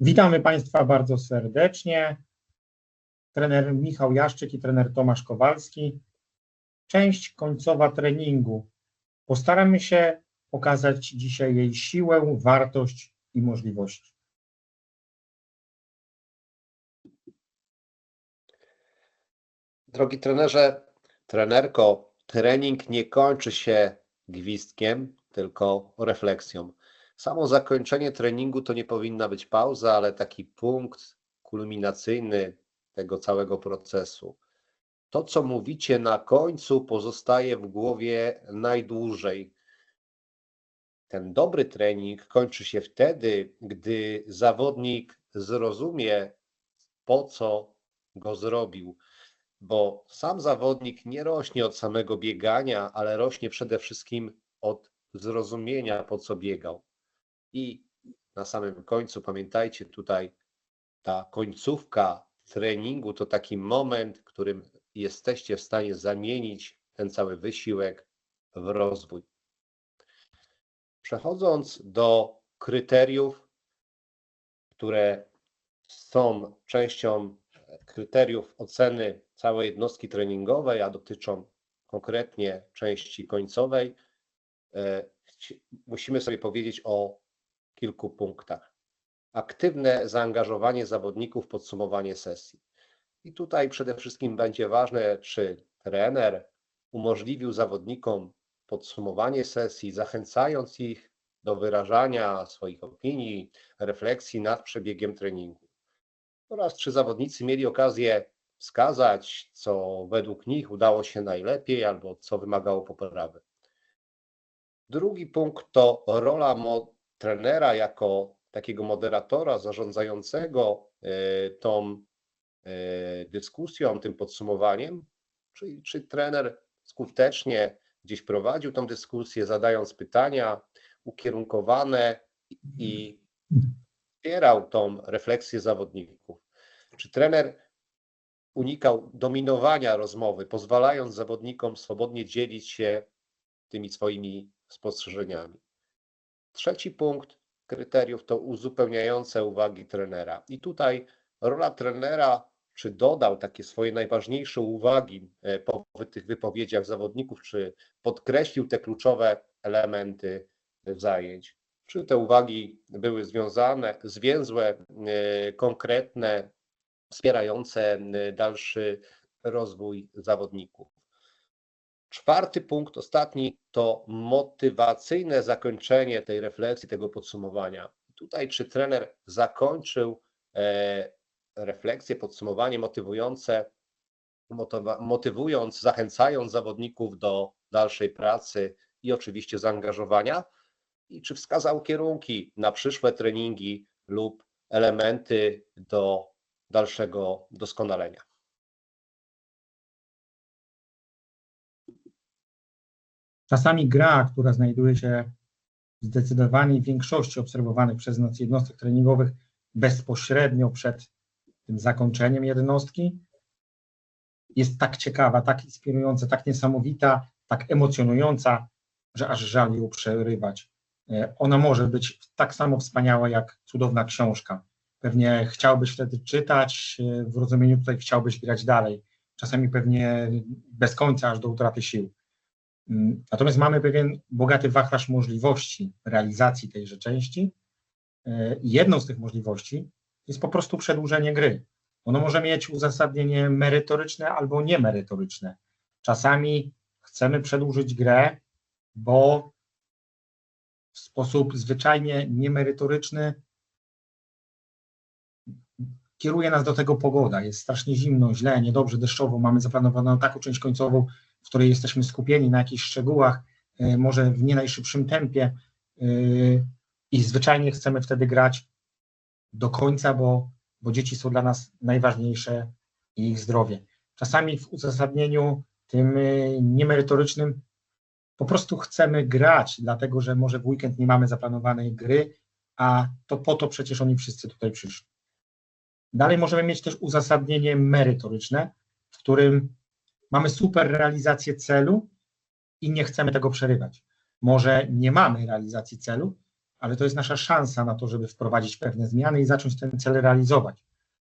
Witamy Państwa bardzo serdecznie. Trener Michał Jaszczyk i trener Tomasz Kowalski. Część końcowa treningu. Postaramy się pokazać dzisiaj jej siłę, wartość i możliwości. Drogi trenerze, trenerko, trening nie kończy się gwizdkiem, tylko refleksją. Samo zakończenie treningu to nie powinna być pauza, ale taki punkt kulminacyjny tego całego procesu. To, co mówicie na końcu, pozostaje w głowie najdłużej. Ten dobry trening kończy się wtedy, gdy zawodnik zrozumie, po co go zrobił bo sam zawodnik nie rośnie od samego biegania, ale rośnie przede wszystkim od zrozumienia, po co biegał. I na samym końcu pamiętajcie tutaj, ta końcówka treningu to taki moment, w którym jesteście w stanie zamienić ten cały wysiłek w rozwój. Przechodząc do kryteriów, które są częścią kryteriów oceny całej jednostki treningowej, a dotyczą konkretnie części końcowej, e, musimy sobie powiedzieć o kilku punktach. Aktywne zaangażowanie zawodników, podsumowanie sesji. I tutaj przede wszystkim będzie ważne, czy trener umożliwił zawodnikom podsumowanie sesji, zachęcając ich do wyrażania swoich opinii, refleksji nad przebiegiem treningu oraz czy zawodnicy mieli okazję wskazać, co według nich udało się najlepiej albo co wymagało poprawy. Drugi punkt to rola mo- trenera jako takiego moderatora zarządzającego e, tą e, dyskusją, tym podsumowaniem, czyli czy trener skutecznie gdzieś prowadził tą dyskusję, zadając pytania ukierunkowane i wspierał tą refleksję zawodników. Czy trener unikał dominowania rozmowy, pozwalając zawodnikom swobodnie dzielić się tymi swoimi spostrzeżeniami? Trzeci punkt kryteriów to uzupełniające uwagi trenera. I tutaj rola trenera, czy dodał takie swoje najważniejsze uwagi e, po tych wypowiedziach zawodników, czy podkreślił te kluczowe elementy zajęć czy te uwagi były związane, zwięzłe, e, konkretne, wspierające e, dalszy rozwój zawodników. Czwarty punkt, ostatni, to motywacyjne zakończenie tej refleksji, tego podsumowania. Tutaj, czy trener zakończył e, refleksję, podsumowanie motywujące, motywując, zachęcając zawodników do dalszej pracy i oczywiście zaangażowania, i czy wskazał kierunki na przyszłe treningi lub elementy do dalszego doskonalenia. Czasami gra, która znajduje się w zdecydowanej większości obserwowanych przez nas jednostek treningowych bezpośrednio przed tym zakończeniem jednostki, jest tak ciekawa, tak inspirująca, tak niesamowita, tak emocjonująca, że aż żal ją przerywać. E, Ona może być tak samo wspaniała jak cudowna książka. Pewnie chciałbyś wtedy czytać, e, w rozumieniu tutaj chciałbyś grać dalej. Czasami pewnie bez końca, aż do utraty sił. Mm, Natomiast mamy pewien bogaty wachlarz możliwości realizacji tejże części. E, Jedną z tych możliwości jest po prostu przedłużenie gry. Ono może mieć uzasadnienie merytoryczne albo niemerytoryczne. Czasami chcemy przedłużyć grę, bo w sposób zwyczajnie niemerytoryczny kieruje nas do tego pogoda. Jest strasznie zimno, źle, niedobrze, deszczowo. Mamy zaplanowaną taką część końcową, w której jesteśmy skupieni na jakichś szczegółach, y, może w nie najszybszym tempie y, i zwyczajnie chcemy wtedy grać do końca, bo, bo dzieci są dla nas najważniejsze i ich zdrowie. Czasami w uzasadnieniu tym y, niemerytorycznym po prostu chcemy grać, dlatego że może w weekend nie mamy zaplanowanej gry, a to po to przecież oni wszyscy tutaj przyszli. Dalej możemy mieć też uzasadnienie merytoryczne, w którym mamy super realizację celu i nie chcemy tego przerywać. Może nie mamy realizacji celu, ale to jest nasza szansa na to, żeby wprowadzić pewne zmiany i zacząć ten cel realizować.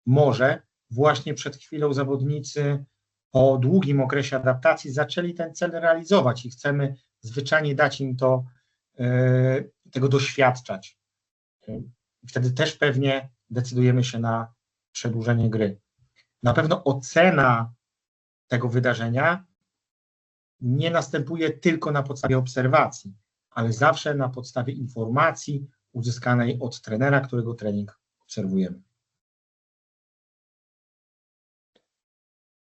Może właśnie przed chwilą zawodnicy po długim okresie adaptacji zaczęli ten cel realizować i chcemy zwyczajnie dać im to, e, tego doświadczać. E, Wtedy też pewnie decydujemy się na przedłużenie gry. Na pewno ocena tego wydarzenia nie następuje tylko na podstawie obserwacji, ale zawsze na podstawie informacji uzyskanej od trenera, którego trening obserwujemy.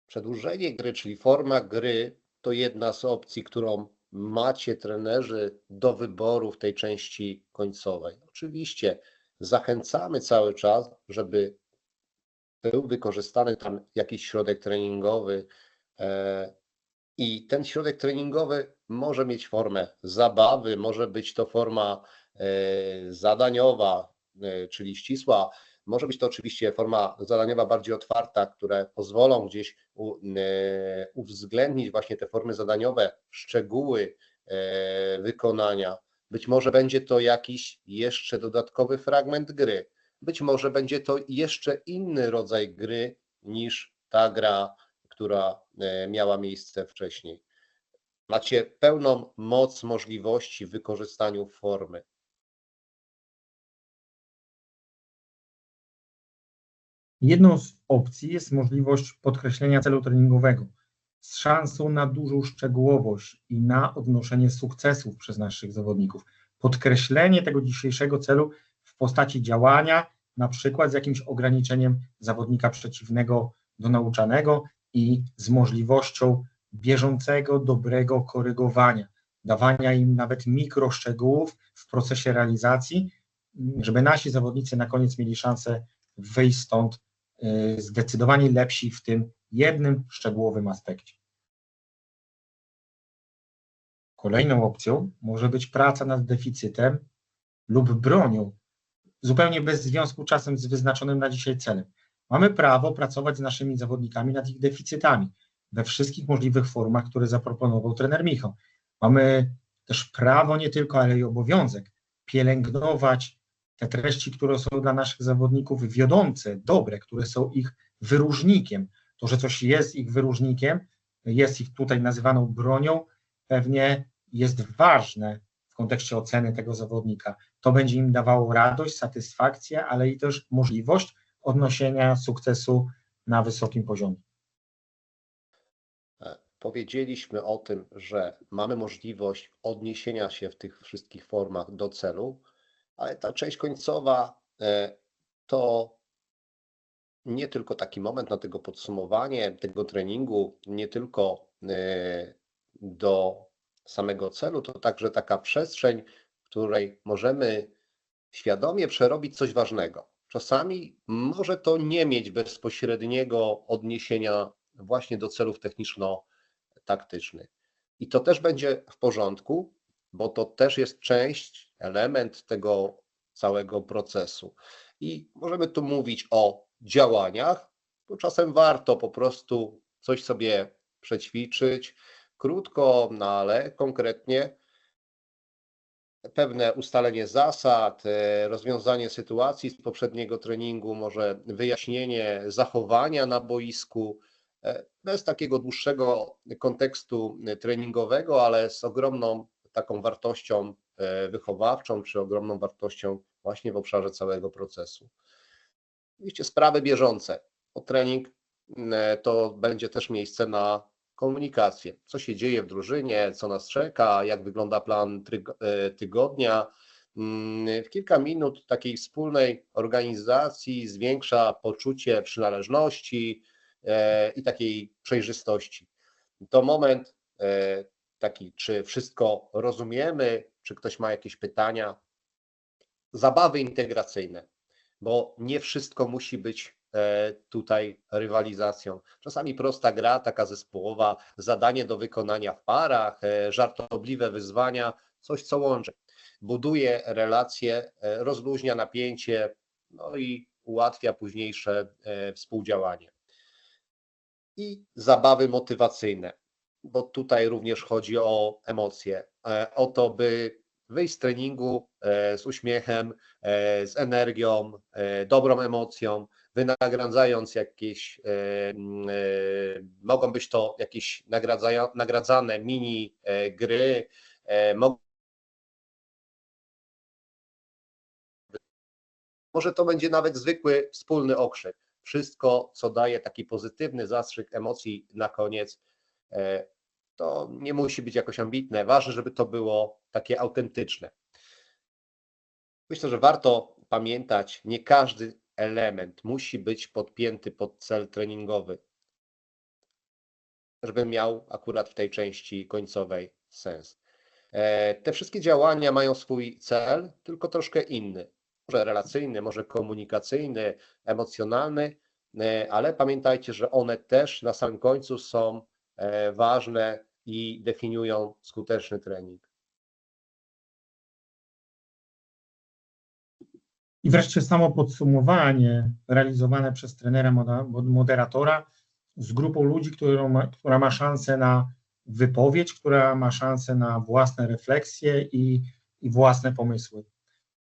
Przedłużenie gry, czyli forma gry, to jedna z opcji, którą macie trenerzy do wyboru w tej części końcowej. Oczywiście zachęcamy cały czas, żeby był wykorzystany tam jakiś środek treningowy e, i ten środek treningowy może mieć formę zabawy, może być to forma e, zadaniowa, e, czyli ścisła, może być to oczywiście forma zadaniowa bardziej otwarta, które pozwolą gdzieś uwzględnić właśnie te formy zadaniowe, szczegóły wykonania. Być może będzie to jakiś jeszcze dodatkowy fragment gry. Być może będzie to jeszcze inny rodzaj gry niż ta gra, która e, miała miejsce wcześniej. Macie pełną moc możliwości w wykorzystaniu formy. Jedną z opcji jest możliwość podkreślenia celu treningowego z szansą na dużą szczegółowość i na odnoszenie sukcesów przez naszych zawodników. Podkreślenie tego dzisiejszego celu w postaci działania, na przykład z jakimś ograniczeniem zawodnika przeciwnego do nauczanego i z możliwością bieżącego, dobrego korygowania, dawania im nawet mikroszczegółów w procesie realizacji, żeby nasi zawodnicy na koniec mieli szansę wyjść stąd y, zdecydowanie lepsi w tym jednym szczegółowym aspekcie. Kolejną opcją może być praca nad deficytem lub bronią, zupełnie bez związku czasem z wyznaczonym na dzisiaj celem. Mamy prawo pracować z naszymi zawodnikami nad ich deficytami we wszystkich możliwych formach, które zaproponował trener Michał. Mamy też prawo nie tylko, ale i obowiązek pielęgnować te treści, które są dla naszych zawodników wiodące, dobre, które są ich wyróżnikiem. To, że coś jest ich wyróżnikiem, jest ich tutaj nazywaną bronią, pewnie jest ważne kontekście oceny tego zawodnika. To będzie im dawało radość, satysfakcję, ale i też możliwość odnosienia sukcesu na wysokim poziomie. Powiedzieliśmy o tym, że mamy możliwość odniesienia się w tych wszystkich formach do celu, ale ta część końcowa e, to nie tylko taki moment na tego podsumowanie tego treningu, nie tylko e, do samego celu, to także taka przestrzeń, w której możemy świadomie przerobić coś ważnego. Czasami może to nie mieć bezpośredniego odniesienia właśnie do celów techniczno-taktycznych. I to też będzie w porządku, bo to też jest część, element tego całego procesu. I możemy tu mówić o działaniach, to czasem warto po prostu coś sobie przećwiczyć, krótko, no ale konkretnie pewne ustalenie zasad, e, rozwiązanie sytuacji z poprzedniego treningu, może wyjaśnienie zachowania na boisku, e, bez takiego dłuższego kontekstu treningowego, ale z ogromną taką wartością e, wychowawczą, czy ogromną wartością właśnie w obszarze całego procesu. Oczywiście sprawy bieżące. O trening to będzie też miejsce na komunikację. Co się dzieje w drużynie, co nas czeka, jak wygląda plan e, tygodnia. Mm, w kilka minut takiej wspólnej organizacji zwiększa poczucie przynależności e, i takiej przejrzystości. To moment e, taki, czy wszystko rozumiemy, czy ktoś ma jakieś pytania. Zabawy integracyjne, bo nie wszystko musi być tutaj rywalizacją. Czasami prosta gra, taka zespołowa, zadanie do wykonania w parach, e, żartobliwe wyzwania, coś co łączy. Buduje relacje, e, rozluźnia napięcie, no i ułatwia późniejsze współdziałanie. I zabawy motywacyjne, bo tutaj również chodzi o emocje, o to, by wyjść z treningu e, z uśmiechem, e, z energią, e, dobrą emocją, wynagradzając jakieś, e, e, mogą być to jakieś nagradzane mini e, gry, mo- może to będzie nawet zwykły wspólny okrzyk. Wszystko, co daje taki pozytywny zastrzyk emocji na koniec, to nie musi być jakoś ambitne. Ważne, żeby to było takie autentyczne. Myślę, że warto pamiętać, nie każdy element musi być podpięty pod cel treningowy, żeby miał akurat w tej części końcowej sens. E, Te wszystkie działania mają swój cel, tylko troszkę inny. Może relacyjny, może komunikacyjny, emocjonalny, e, ale pamiętajcie, że one też na samym końcu są e, ważne i definiują skuteczny trening. I wreszcie samo podsumowanie realizowane przez trenera, moderatora z grupą ludzi, którą ma, która ma szansę na wypowiedź, która ma szansę na własne refleksje i, i własne pomysły.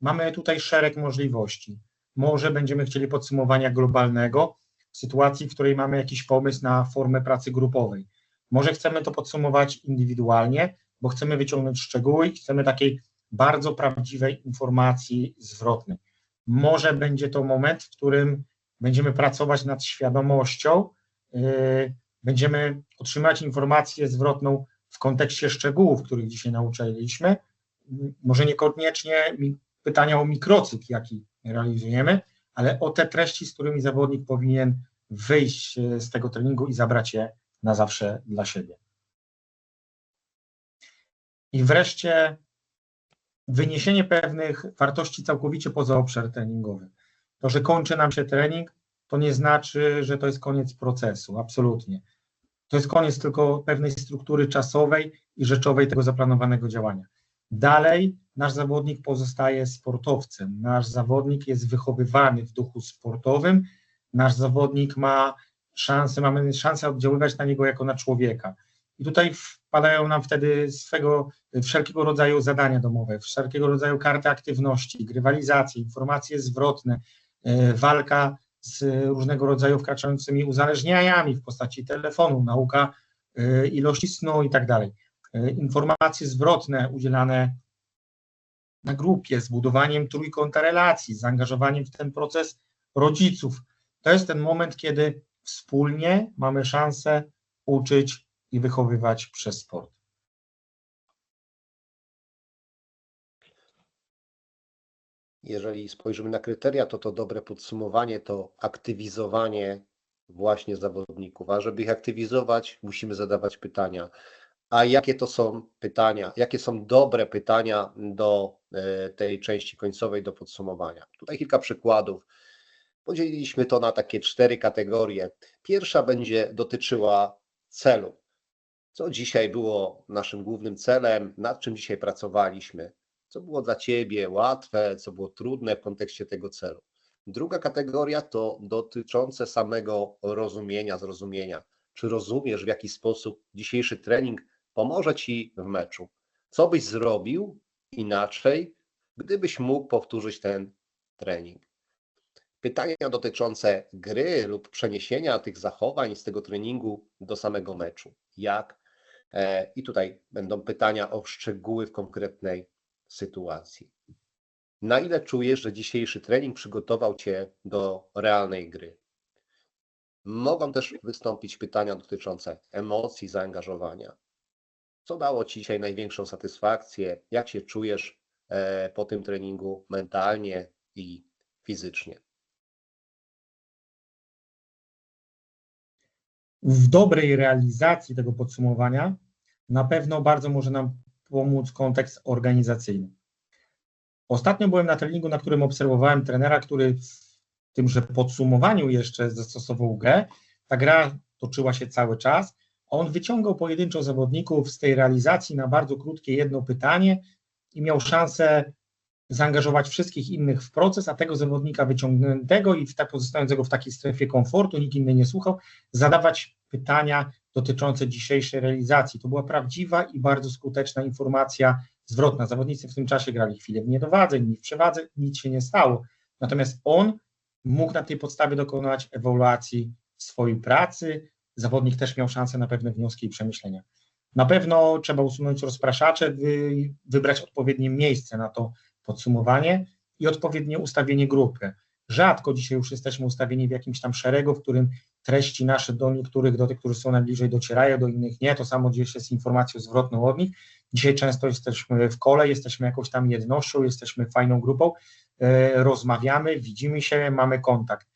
Mamy tutaj szereg możliwości. Może będziemy chcieli podsumowania globalnego w sytuacji, w której mamy jakiś pomysł na formę pracy grupowej. Może chcemy to podsumować indywidualnie, bo chcemy wyciągnąć szczegóły i chcemy takiej bardzo prawdziwej informacji zwrotnej. Może będzie to moment, w którym będziemy pracować nad świadomością, yy, będziemy otrzymywać informację zwrotną w kontekście szczegółów, których dzisiaj nauczyliśmy. Może niekoniecznie pytania o mikrocykl, jaki realizujemy, ale o te treści, z którymi zawodnik powinien wyjść yy, z tego treningu i zabrać je na zawsze dla siebie. I wreszcie wyniesienie pewnych wartości całkowicie poza obszar treningowy. To, że kończy nam się trening, to nie znaczy, że to jest koniec procesu, absolutnie. To jest koniec tylko pewnej struktury czasowej i rzeczowej tego zaplanowanego działania. Dalej nasz zawodnik pozostaje sportowcem, nasz zawodnik jest wychowywany w duchu sportowym, nasz zawodnik ma szansę, mamy szansę oddziaływać na niego jako na człowieka. I tutaj wpadają nam wtedy swego wszelkiego rodzaju zadania domowe, wszelkiego rodzaju karty aktywności, grywalizacje, informacje zwrotne, e, walka z różnego rodzaju wkraczającymi uzależnieniami w postaci telefonu, nauka e, ilości snu i tak dalej. E, Informacje zwrotne udzielane na grupie, z budowaniem trójkąta relacji, zaangażowaniem w ten proces rodziców. To jest ten moment, kiedy wspólnie mamy szansę uczyć i wychowywać przez sport. Jeżeli spojrzymy na kryteria, to to dobre podsumowanie to aktywizowanie właśnie zawodników. A żeby ich aktywizować, musimy zadawać pytania. A jakie to są pytania? Jakie są dobre pytania do e, tej części końcowej, do podsumowania? Tutaj kilka przykładów. Podzieliliśmy to na takie cztery kategorie. Pierwsza będzie dotyczyła celu. Co dzisiaj było naszym głównym celem, nad czym dzisiaj pracowaliśmy? co było dla Ciebie łatwe, co było trudne w kontekście tego celu. Druga kategoria to dotyczące samego rozumienia, zrozumienia. Czy rozumiesz, w jaki sposób dzisiejszy trening pomoże Ci w meczu? Co byś zrobił inaczej, gdybyś mógł powtórzyć ten trening? Pytania dotyczące gry lub przeniesienia tych zachowań z tego treningu do samego meczu. Jak? E, I tutaj będą pytania o szczegóły w konkretnej sytuacji. Na ile czujesz, że dzisiejszy trening przygotował Cię do realnej gry? Mogą też wystąpić pytania dotyczące emocji, zaangażowania. Co dało Ci dzisiaj największą satysfakcję? Jak się czujesz e, po tym treningu mentalnie i fizycznie? W dobrej realizacji tego podsumowania na pewno bardzo może nam pomóc kontekst organizacyjny. Ostatnio byłem na treningu, na którym obserwowałem trenera, który w tymże podsumowaniu jeszcze zastosował grę. Ta gra toczyła się cały czas. On wyciągał pojedynczo zawodników z tej realizacji na bardzo krótkie jedno pytanie i miał szansę zaangażować wszystkich innych w proces, a tego zawodnika wyciągniętego i w pozostającego w takiej strefie komfortu, nikt inny nie słuchał, zadawać pytania dotyczące dzisiejszej realizacji. To była prawdziwa i bardzo skuteczna informacja zwrotna. Zawodnicy w tym czasie grali chwilę w niedowadze, inni w przewadze, nic się nie stało. Natomiast on mógł na tej podstawie dokonać ewaluacji swojej pracy. Zawodnik też miał szansę na pewne wnioski i przemyślenia. Na pewno trzeba usunąć rozpraszacze, wy, wybrać odpowiednie miejsce na to podsumowanie i odpowiednie ustawienie grupy. Rzadko dzisiaj już jesteśmy ustawieni w jakimś tam szeregu, w którym treści nasze do niektórych, do tych, którzy są najbliżej docierają, do innych nie, to samo dzieje się z informacją zwrotną od nich. Dzisiaj często jesteśmy w kole, jesteśmy jakąś tam jednością, jesteśmy fajną grupą, e, rozmawiamy, widzimy się, mamy kontakt.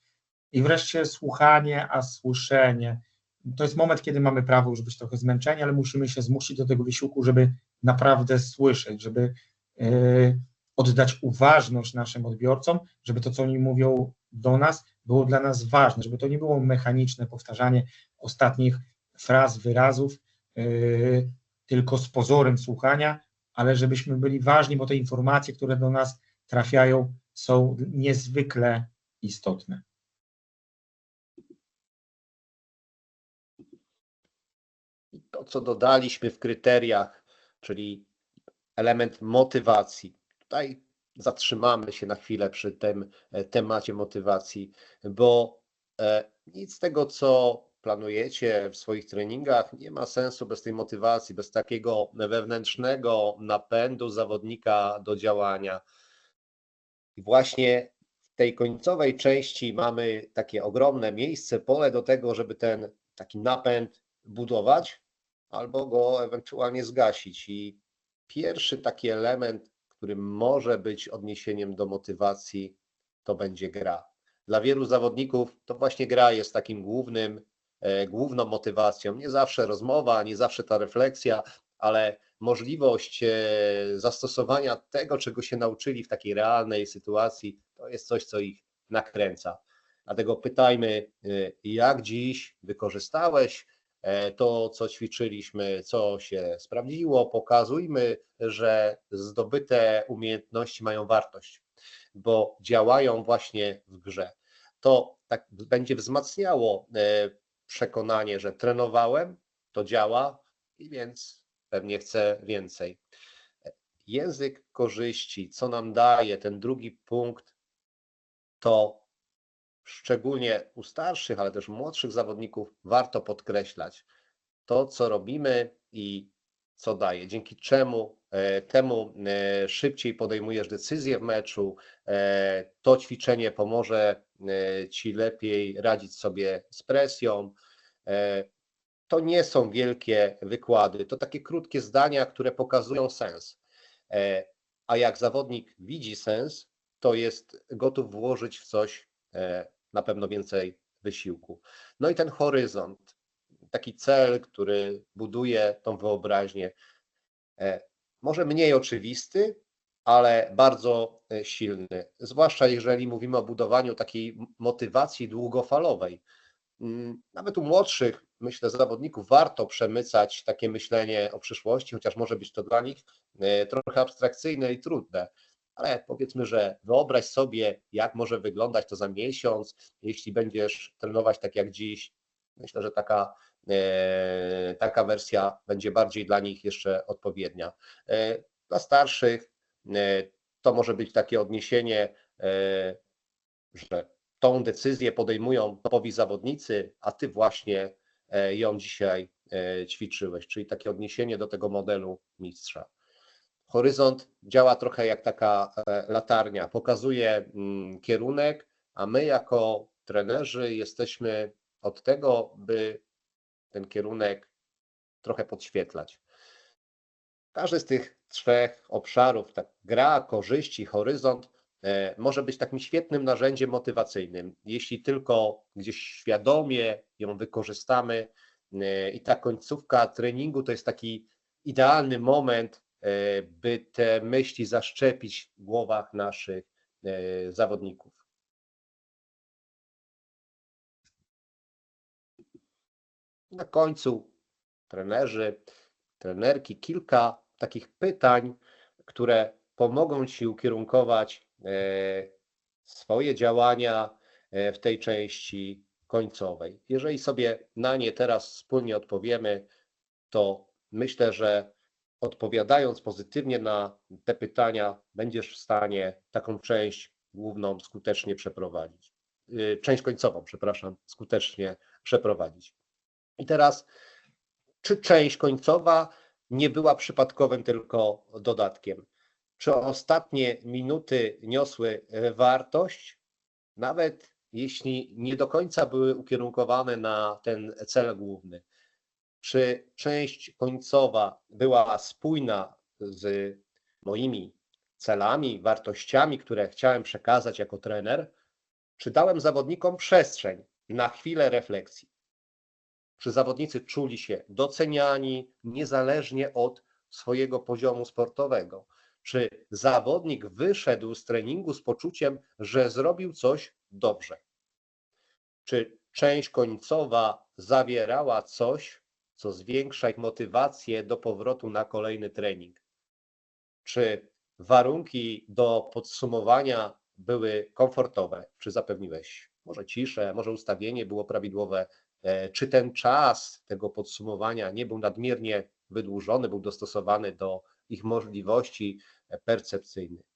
I wreszcie słuchanie, a słyszenie. To jest moment, kiedy mamy prawo już być trochę zmęczeni, ale musimy się zmusić do tego wysiłku, żeby naprawdę słyszeć, żeby e, oddać uważność naszym odbiorcom, żeby to, co oni mówią do nas, było dla nas ważne, żeby to nie było mechaniczne powtarzanie ostatnich fraz, wyrazów, yy, tylko z pozorem słuchania, ale żebyśmy byli ważni, bo te informacje, które do nas trafiają, są niezwykle istotne. To, co dodaliśmy w kryteriach, czyli element motywacji. Tutaj zatrzymamy się na chwilę przy tym e, temacie motywacji, bo e, nic z tego, co planujecie w swoich treningach, nie ma sensu bez tej motywacji, bez takiego wewnętrznego napędu zawodnika do działania. I właśnie w tej końcowej części mamy takie ogromne miejsce, pole do tego, żeby ten taki napęd budować albo go ewentualnie zgasić. I pierwszy taki element, który może być odniesieniem do motywacji, to będzie gra. Dla wielu zawodników to właśnie gra jest takim głównym, e, główną motywacją. Nie zawsze rozmowa, nie zawsze ta refleksja, ale możliwość e, zastosowania tego, czego się nauczyli w takiej realnej sytuacji, to jest coś, co ich nakręca. Dlatego pytajmy, e, jak dziś wykorzystałeś to, co ćwiczyliśmy, co się sprawdziło, pokazujmy, że zdobyte umiejętności mają wartość, bo działają właśnie w grze. To tak będzie wzmacniało e, przekonanie, że trenowałem, to działa i więc pewnie chcę więcej. Język korzyści, co nam daje ten drugi punkt, to szczególnie u starszych, ale też młodszych zawodników warto podkreślać to, co robimy i co daje, dzięki czemu e, temu e, szybciej podejmujesz decyzję w meczu, e, to ćwiczenie pomoże ci lepiej radzić sobie z presją. To nie są wielkie wykłady, to takie krótkie zdania, które pokazują sens. A jak zawodnik widzi sens, to jest gotów włożyć w coś na pewno więcej wysiłku. No i ten horyzont, taki cel, który buduje tą wyobraźnię, e, może mniej oczywisty, ale bardzo e, silny. Zwłaszcza jeżeli mówimy o budowaniu takiej motywacji długofalowej. Mm, Nawet u młodszych, myślę, zawodników warto przemycać takie myślenie o przyszłości, chociaż może być to dla nich e, trochę abstrakcyjne i trudne. Ale powiedzmy, że wyobraź sobie, jak może wyglądać to za miesiąc, jeśli będziesz trenować tak jak dziś. Myślę, że taka, e, taka wersja będzie bardziej dla nich jeszcze odpowiednia. E, Dla starszych e, to może być takie odniesienie, że tą decyzję podejmują topowi zawodnicy, a ty właśnie ją dzisiaj ćwiczyłeś, czyli takie odniesienie do tego modelu mistrza. Horyzont działa trochę jak taka e, latarnia, pokazuje mm, kierunek, a my jako trenerzy jesteśmy od tego, by ten kierunek trochę podświetlać. Każdy z tych trzech obszarów, tak gra, korzyści, horyzont, e, może być takim świetnym narzędziem motywacyjnym, jeśli tylko gdzieś świadomie ją wykorzystamy. e, I ta końcówka treningu to jest taki idealny moment, by te myśli zaszczepić w głowach naszych e, zawodników. Na końcu trenerzy, trenerki, kilka takich pytań, które pomogą Ci ukierunkować e, swoje działania e, w tej części końcowej. Jeżeli sobie na nie teraz wspólnie odpowiemy, to myślę, że odpowiadając pozytywnie na te pytania, będziesz w stanie taką część główną skutecznie przeprowadzić. Y, Część końcową, przepraszam, skutecznie przeprowadzić. I teraz, czy część końcowa nie była przypadkowym tylko dodatkiem? Czy ostatnie minuty niosły wartość, nawet jeśli nie do końca były ukierunkowane na ten cel główny? Czy część końcowa była spójna z moimi celami, wartościami, które chciałem przekazać jako trener? Czy dałem zawodnikom przestrzeń na chwilę refleksji? Czy zawodnicy czuli się doceniani niezależnie od swojego poziomu sportowego? Czy zawodnik wyszedł z treningu z poczuciem, że zrobił coś dobrze? Czy część końcowa zawierała coś, co zwiększa ich motywację do powrotu na kolejny trening? Czy warunki do podsumowania były komfortowe? Czy zapewniłeś może ciszę, może ustawienie było prawidłowe? E, Czy ten czas tego podsumowania nie był nadmiernie wydłużony, był dostosowany do ich możliwości e, percepcyjnych?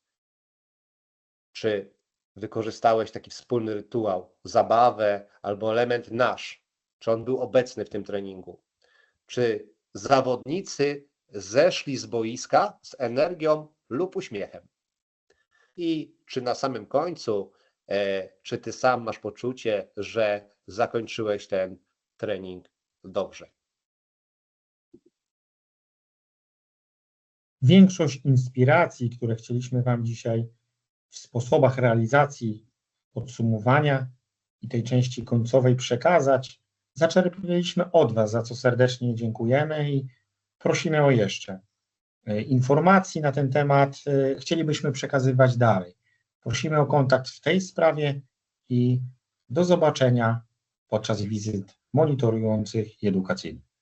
Czy wykorzystałeś taki wspólny rytuał, zabawę albo element nasz? Czy on był obecny w tym treningu? Czy zawodnicy zeszli z boiska z energią lub uśmiechem? I czy na samym końcu, e, czy ty sam masz poczucie, że zakończyłeś ten trening dobrze? Większość inspiracji, które chcieliśmy Wam dzisiaj w sposobach realizacji podsumowania i tej części końcowej przekazać, zaczerpnęliśmy od Was, za co serdecznie dziękujemy i prosimy o jeszcze e, informacji na ten temat. e, Chcielibyśmy przekazywać dalej. Prosimy o kontakt w tej sprawie i do zobaczenia podczas wizyt monitorujących i edukacyjnych.